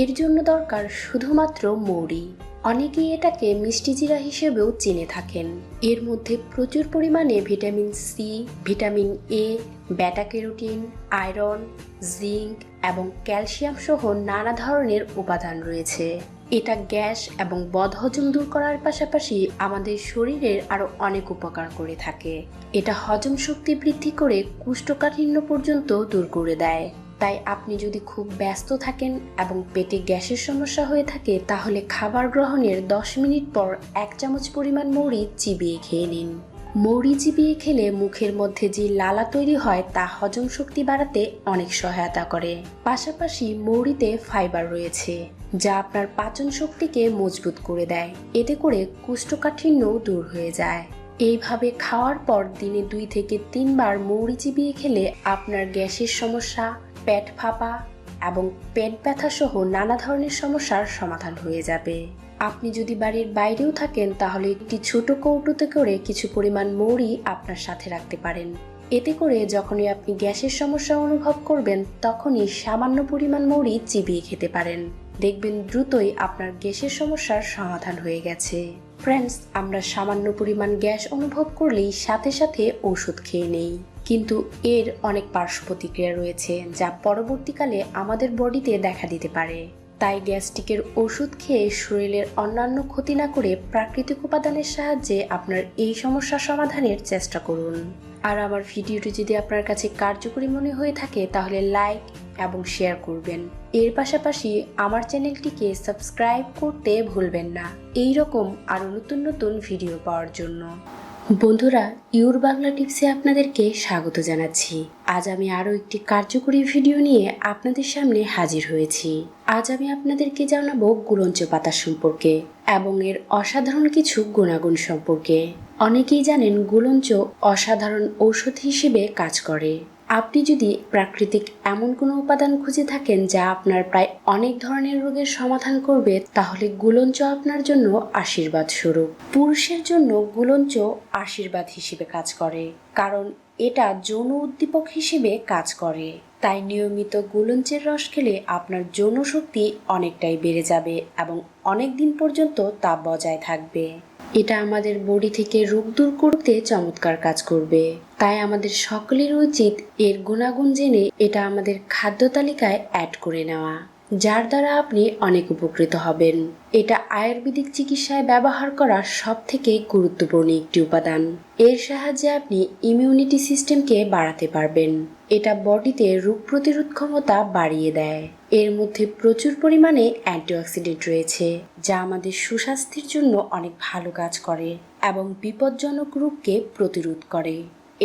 এর জন্য দরকার শুধুমাত্র মৌরি। অনেকেই এটাকে মিষ্টি জিরা হিসেবেও চিনে থাকেন। এর মধ্যে প্রচুর পরিমাণে vitamin C vitamin A beta carotene iron zinc এবং ক্যালসিয়াম সহ নানা ধরনের উপাদান রয়েছে। এটা গ্যাস এবং বদহজম দূর করার পাশাপাশি আমাদের শরীরের আরও অনেক উপকার করে থাকে। এটা হজম শক্তি বৃদ্ধি করে কুষ্ঠকাঠিন্য পর্যন্ত দূর করে দেয়। তাই আপনি যদি খুব ব্যস্ত থাকেন এবং পেটে গ্যাসের সমস্যা হয়ে থাকে, তাহলে খাবার গ্রহণের দশ মিনিট পর এক চামচ পরিমাণ মৌরি চিবিয়ে খেয়ে নিন। মৌরি চিবিয়ে খেলে মুখের মধ্যে যে লালা তৈরি হয়, তা হজম শক্তি বাড়াতে অনেক সহায়তা করে। পাশাপাশি মৌরিতে ফাইবার রয়েছে, যা আপনার পাচন শক্তিকে মজবুত করে দেয়। এতে করে কুষ্ঠকাঠিন্যও দূর হয়ে যায়। এইভাবে খাওয়ার পর দিনে দুই থেকে তিনবার মৌরি চিবিয়ে খেলে আপনার গ্যাসের সমস্যা পেট ফাঁপা এবং পেট ব্যথা সহ নানা ধরনের সমস্যার সমাধান হয়ে যাবে। আপনি যদি বাড়ির বাইরেও থাকেন, তাহলে একটি ছোট কৌটুতে করে কিছু পরিমাণ মৌরি আপনার সাথে রাখতে পারেন। এতে করে যখনই আপনি গ্যাসের সমস্যা অনুভব করবেন, তখনই সামান্য পরিমাণ মৌরি চিবিয়ে খেতে পারেন। দেখবেন দ্রুতই আপনার গ্যাসের সমস্যার সমাধান হয়ে গেছে। ফ্রেন্ডস আমরা সামান্য পরিমাণ গ্যাস অনুভব করলেই সাথে সাথে ওষুধ খেয়ে নেই। কিন্তু এর অনেক পার্শ্ব প্রতিক্রিয়া রয়েছে যা পরবর্তীকালে আমাদের বডিতে দেখা দিতে পারে। তাই গ্যাস্ট্রিকের ওষুধ খেয়ে শরীরের অন্যান্য ক্ষতি না করে প্রাকৃতিক উপাদানের সাহায্যে আপনার এই সমস্যার সমাধানের চেষ্টা করুন। আর আমার ভিডিওটি যদি আপনার কাছে কার্যকরী মনে হয়ে থাকে, তাহলে লাইক এবং শেয়ার করবেন। এর পাশাপাশি আমার চ্যানেলটিকে সাবস্ক্রাইব করতে ভুলবেন না। এই রকম আরও নতুন নতুন ভিডিও পাওয়ার জন্য। বন্ধুরা ইউর বাংলা টিপসে আপনাদেরকে স্বাগত জানাচ্ছি। আজ আমি আরও একটি কার্যকরী ভিডিও নিয়ে আপনাদের সামনে হাজির হয়েছি। আজ আমি আপনাদেরকে জানাব গুলঞ্চ পাতা সম্পর্কে এবং এর অসাধারণ কিছু গুণাগুণ সম্পর্কে। অনেকেই জানেন গুলঞ্চ অসাধারণ ঔষধ হিসেবে কাজ করে। আপনি যদি প্রাকৃতিক এমন কোনো উপাদান খুঁজে থাকেন যা আপনার প্রায় অনেক ধরনের রোগের সমাধান করবে, তাহলে গুলঞ্চ আপনার জন্য আশীর্বাদ স্বরূপ। পুরুষের জন্য গুলঞ্চ আশীর্বাদ হিসেবে কাজ করে, কারণ এটা যৌন উদ্দীপক হিসেবে কাজ করে। তাই নিয়মিত গুলঞ্চের রস খেলে আপনার যৌন শক্তি অনেকটাই বেড়ে যাবে এবং অনেক দিন পর্যন্ত তা বজায় থাকবে। এটা আমাদের বডি থেকে রোগ দূর করতে চমৎকার কাজ করবে। তাই আমাদের সকলের উচিত এর গুণাগুণ জেনে এটা আমাদের খাদ্য তালিকায় অ্যাড করে নেওয়া, যার দ্বারা আপনি অনেক উপকৃত হবেন। এটা আয়ুর্বেদিক চিকিৎসায় ব্যবহার করা সব থেকে গুরুত্বপূর্ণ একটি উপাদান। এর সাহায্যে আপনি ইমিউনিটি সিস্টেমকে বাড়াতে পারবেন। এটা বডিতে রোগ প্রতিরোধ ক্ষমতা বাড়িয়ে দেয়। এর মধ্যে প্রচুর পরিমাণে অ্যান্টিঅক্সিডেন্ট রয়েছে, যা আমাদের সুস্বাস্থ্যের জন্য অনেক ভালো কাজ করে এবং বিপজ্জনক রোগকে প্রতিরোধ করে।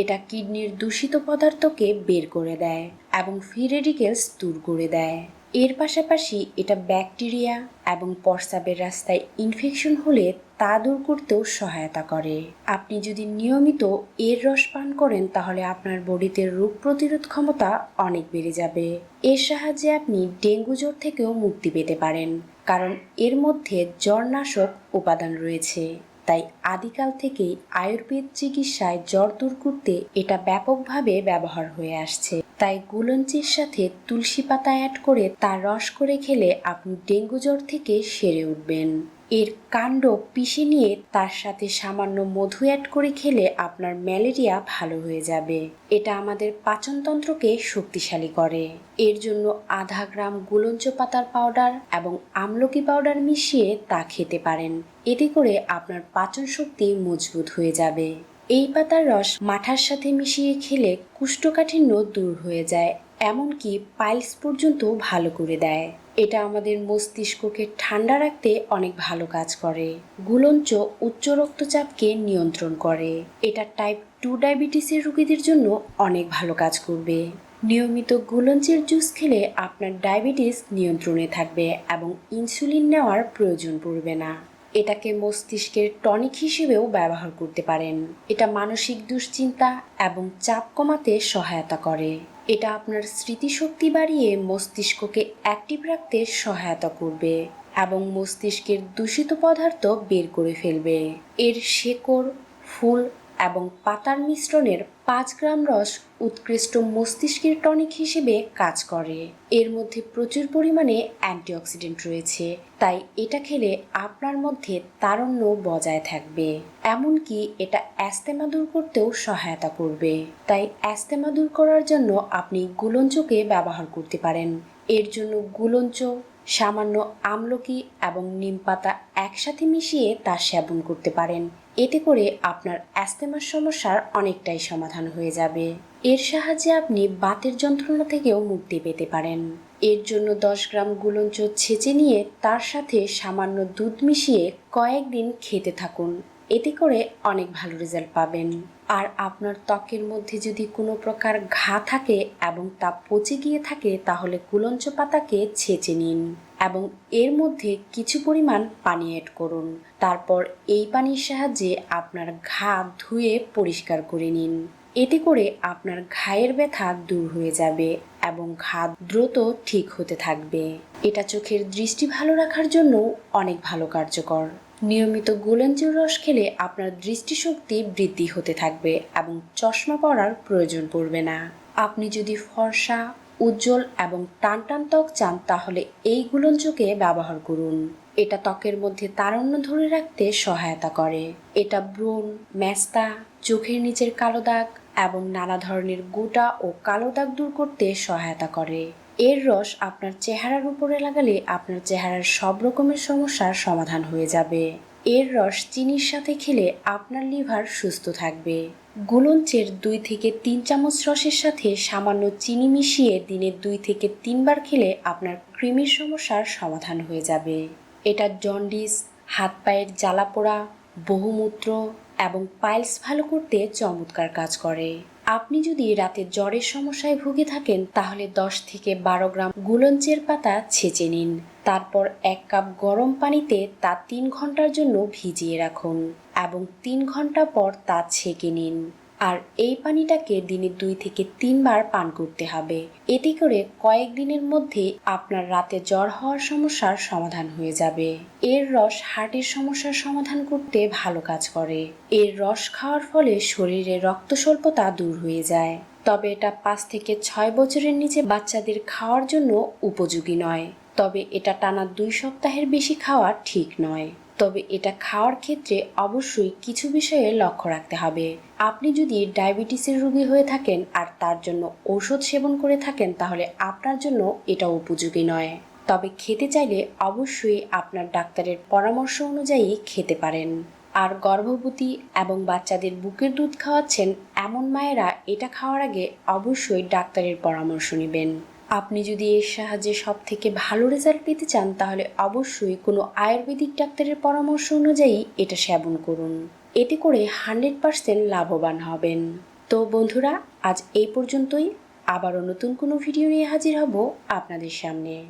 এটা কিডনির দূষিত পদার্থকে বের করে দেয় এবং ফ্রি রেডিকেলস দূর করে দেয়। এর পাশাপাশি এটা ব্যাকটেরিয়া এবং প্রস্রাবের রাস্তায় ইনফেকশন হলে তা দূর করতেও সহায়তা করে। আপনি যদি নিয়মিত এর রস পান করেন, তাহলে আপনার বডিতে রোগ প্রতিরোধ ক্ষমতা অনেক বেড়ে যাবে। এর সাহায্যে আপনি ডেঙ্গু জ্বর থেকেও মুক্তি পেতে পারেন, কারণ এর মধ্যে জ্বরনাশক উপাদান রয়েছে। তাই আদিকাল থেকেই আয়ুর্বেদ চিকিৎসায় জ্বর দূর করতে এটা ব্যাপকভাবে ব্যবহার হয়ে আসছে। তাই গুলঞ্চির সাথে তুলসী পাতা অ্যাড করে তার রস করে খেলে আপনি ডেঙ্গু জ্বর থেকে সেরে উঠবেন। এর কাণ্ড পিষে নিয়ে তার সাথে সামান্য মধু অ্যাড করে খেলে আপনার ম্যালেরিয়া ভালো হয়ে যাবে। এটা আমাদের পাচনতন্ত্রকে শক্তিশালী করে। এর জন্য আধা গ্রাম গুলঞ্চ পাতার পাউডার এবং আমলকি পাউডার মিশিয়ে তা খেতে পারেন। এতে করে আপনার পাচন শক্তি মজবুত হয়ে যাবে। এই পাতার রস মাঠার সাথে মিশিয়ে খেলে কুষ্ঠকাঠিন্য দূর হয়ে যায়, এমনকি পাইলস পর্যন্ত ভালো করে দেয়। এটা আমাদের মস্তিষ্ককে ঠান্ডা রাখতে অনেক ভালো কাজ করে। গুলঞ্চ উচ্চ রক্তচাপকে নিয়ন্ত্রণ করে। এটা টাইপ টু ডায়াবেটিসের রোগীদের জন্য অনেক ভালো কাজ করবে। নিয়মিত গুলঞ্চের জুস খেলে আপনার ডায়াবেটিস নিয়ন্ত্রণে থাকবে এবং ইনসুলিন নেওয়ার প্রয়োজন পড়বে না। এটাকে মস্তিষ্কের টনিক হিসেবেও ব্যবহার করতে পারেন। এটা মানসিক দুশ্চিন্তা এবং চাপ কমাতে সহায়তা করে। এটা আপনার স্মৃতিশক্তি বাড়িয়ে মস্তিষ্ককে অ্যাক্টিভ রাখতে সহায়তা করবে এবং মস্তিষ্কের দূষিত পদার্থ বের করে ফেলবে। এর শেকড়, ফুল এবং পাতার মিশ্রণের পাঁচ গ্রাম রস উৎকৃষ্ট মস্তিষ্কের টনিক হিসেবে কাজ করে। এর মধ্যে প্রচুর পরিমাণে অ্যান্টিঅক্সিডেন্ট রয়েছে, তাই এটা খেলে আপনার মধ্যে তারণ্য বজায় থাকবে। এমনকি এটা অ্যাস্তেমা দূর করতেও সহায়তা করবে। তাই অ্যাস্তেমা দূর করার জন্য আপনি গুলঞ্চকে ব্যবহার করতে পারেন। এর জন্য গুলঞ্চ, সামান্য আমলকি এবং নিম পাতা একসাথে মিশিয়ে তা সেবন করতে পারেন। এতে করে আপনার অ্যাস্তেমার সমস্যার অনেকটাই সমাধান হয়ে যাবে। এর সাহায্যে আপনি বাতের যন্ত্রণা থেকেও মুক্তি পেতে পারেন। এর জন্য দশ গ্রাম গুলঞ্চ ছেঁচে নিয়ে তার সাথে সামান্য দুধ মিশিয়ে কয়েকদিন খেতে থাকুন। এতে করে অনেক ভালো রেজাল্ট পাবেন। আর আপনার ত্বকের মধ্যে যদি কোনো প্রকার ঘা থাকে এবং তা পচে গিয়ে থাকে, তাহলে কুলঞ্চ পাতাকে ছেঁচে নিন। এবং এর মধ্যে কিছু পরিমাণ পানি অ্যাড করুন। তারপর এই পানির সাহায্যে আপনার ঘা ধুয়ে পরিষ্কার করে নিন। এতে করে আপনার ঘায়ের ব্যথা দূর হয়ে যাবে এবং ঘা দ্রুত ঠিক হতে থাকবে। এটা চোখের দৃষ্টি ভালো রাখার জন্য অনেক ভালো কার্যকর। নিয়মিত গুলেঞ্জুর রস খেলে আপনার দৃষ্টিশক্তি বৃদ্ধি হতে থাকবে এবং চশমা পরার প্রয়োজন পড়বে না। আপনি যদি ফর্সা উজ্জ্বল এবং টান টান ত্বক চান, তাহলে এই গুলঞ্চকে ব্যবহার করুন। এটা ত্বকের মধ্যে তারণ্য ধরে রাখতে সহায়তা করে। এটা ব্রণ ম্যাস্তা চোখের নিচের কালো দাগ এবং নানা ধরনের গোটা ও কালো দাগ দূর করতে সহায়তা করে। এর রস আপনার চেহারার উপরে লাগালে আপনার চেহারার সব রকমের সমস্যার সমাধান হয়ে যাবে। এর রস চিনির সাথে খেলে আপনার লিভার সুস্থ থাকবে। গুলঞ্চের দুই থেকে তিন চামচ রসের সাথে সামান্য চিনি মিশিয়ে দিনে দুই থেকে তিনবার খেলে আপনার কৃমির সমস্যার সমাধান হয়ে যাবে। এটা জন্ডিস, হাত পায়ের জ্বালা পোড়া বহুমূত্র এবং পাইলস ভালো করতে চমৎকার কাজ করে। আপনি যদি রাতে জ্বরের সমস্যায় ভুগে থাকেন, তাহলে দশ থেকে বারো গ্রাম গুলঞ্চের পাতা ছেঁচে নিন। তারপর এক কাপ গরম পানিতে তা তিন ঘণ্টার জন্য ভিজিয়ে রাখুন এবং তিন ঘণ্টা পর তা ছেঁকে নিন। আর এই পানিটাকে দিনে দুই থেকে তিনবার পান করতে হবে। এতে করে কয়েকদিনের মধ্যে আপনার রাতে জ্বর হওয়ার সমস্যার সমাধান হয়ে যাবে। এর রস হার্টের সমস্যার সমাধান করতে ভালো কাজ করে। এর রস খাওয়ার ফলে শরীরে রক্ত স্বল্পতা দূর হয়ে যায়। তবে এটা পাঁচ থেকে ছয় বছরের নিচে বাচ্চাদের খাওয়ার জন্য উপযোগী নয়। তবে এটা টানা দুই সপ্তাহের বেশি খাওয়া ঠিক নয়। তবে এটা খাওয়ার ক্ষেত্রে অবশ্যই কিছু বিষয়ে লক্ষ্য রাখতে হবে। আপনি যদি ডায়াবেটিসের রোগী হয়ে থাকেন আর তার জন্য ঔষধ সেবন করে থাকেন, তাহলে আপনার জন্য এটা উপযোগী নয়। তবে খেতে চাইলে অবশ্যই আপনার ডাক্তারের পরামর্শ অনুযায়ী খেতে পারেন। আর গর্ভবতী এবং বাচ্চাদের বুকের দুধ খাওয়াচ্ছেন এমন মায়েরা এটা খাওয়ার আগে অবশ্যই ডাক্তারের পরামর্শ নেবেন। আপনি যদি এর সাহায্যে সব থেকে ভালো রেজাল্ট পেতে চান, তাহলে অবশ্যই কোনো আয়ুর্বেদিক ডাক্তারের পরামর্শ অনুযায়ী এটা সেবন করুন। এতে করে হান্ড্রেড পারসেন্ট লাভবান হবেন। তো বন্ধুরা, আজ এই পর্যন্তই। আবারও নতুন কোনো ভিডিও নিয়ে হাজির হব আপনাদের সামনে।